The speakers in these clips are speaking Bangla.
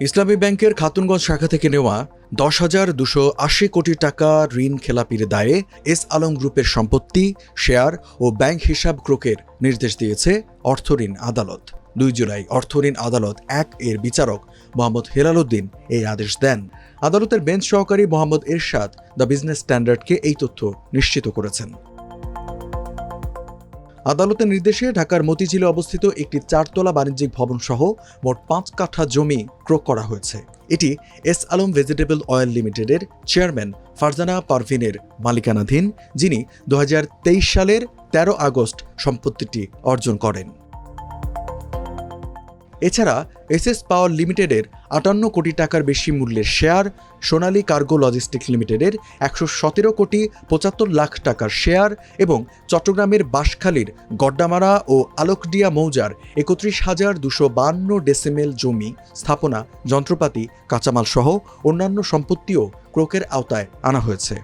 ইসলামী ব্যাংকের খাতুনগঞ্জ শাখা থেকে নেওয়া দশ হাজার দুশো আশি কোটি টাকা ঋণ খেলাপির দায়ে এস আলম গ্রুপের সম্পত্তি, শেয়ার ও ব্যাংক হিসাব ক্রোকের নির্দেশ দিয়েছে অর্থঋণ আদালত। দুই জুলাই অর্থঋণ আদালত এক এর বিচারক মোহাম্মদ হেলাল উদ্দিন এই আদেশ দেন। আদালতের বেঞ্চ সহকারী মোহাম্মদ এরশাদ দ্য বিজনেস স্ট্যান্ডার্ডকে এই তথ্য নিশ্চিত করেছেন। আদালতের নির্দেশে ঢাকার মতিঝিলে অবস্থিত একটি চারতলা বাণিজ্যিক ভবন সহ মোট পাঁচ কাঠা জমি ক্রয় করা হয়েছে। এটি এস আলম ভেজিটেবল অয়েল লিমিটেডের চেয়ারম্যান ফারজানা পারভিনের মালিকানাধীন, যিনি দু হাজার তেইশ সালের ১৩ আগস্ট সম্পত্তিটি অর্জন করেন। এছাড়া এসএস পাওয়ার লিমিটেডের আটান্ন কোটি টাকার বেশি মূল্যের শেয়ার সোনালী কার্গো লজিস্টিক লিমিটেডের একশো সতেরো কোটি পঁচাত্তর লাখ টাকার শেয়ার এবং চট্টগ্রামের বাঁশখালীর গড্ডামারা ও আলোকডিয়া মৌজার একত্রিশ হাজার দুশো বান্ন ডেসিমেল জমি স্থাপনা, যন্ত্রপাতি, কাঁচামাল সহ অন্যান্য সম্পত্তিও ক্রোকের আওতায় আনা হয়েছে।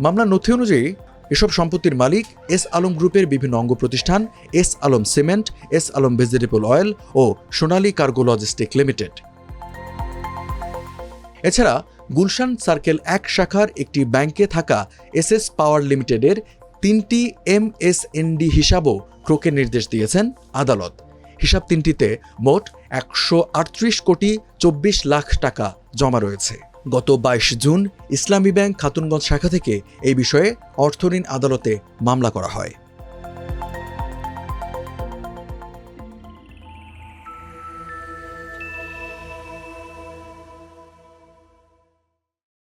মামলার নথি অনুযায়ী এসব সম্পত্তির মালিক এস আলম গ্রুপের বিভিন্ন অঙ্গ প্রতিষ্ঠান, S Alam cement, S Alam vegetable oil ও সোনালী কার্গো লজিস্টিক লিমিটেড। এছাড়া গুলশান সার্কেল এক শাখার একটি ব্যাংকে থাকা এসএস পাওয়ার লিমিটেডের তিনটি এমএসএনডি হিসাবও ক্রোকের নির্দেশ দিয়েছেন আদালত। হিসাব তিনটিতে মোট একশো আটত্রিশ কোটি চব্বিশ লাখ টাকা জমা রয়েছে। গত বাইশ জুন ইসলামী ব্যাংক খাতুনগঞ্জ শাখা থেকে এই বিষয়ে অর্থঋণ আদালতে মামলা করা হয়।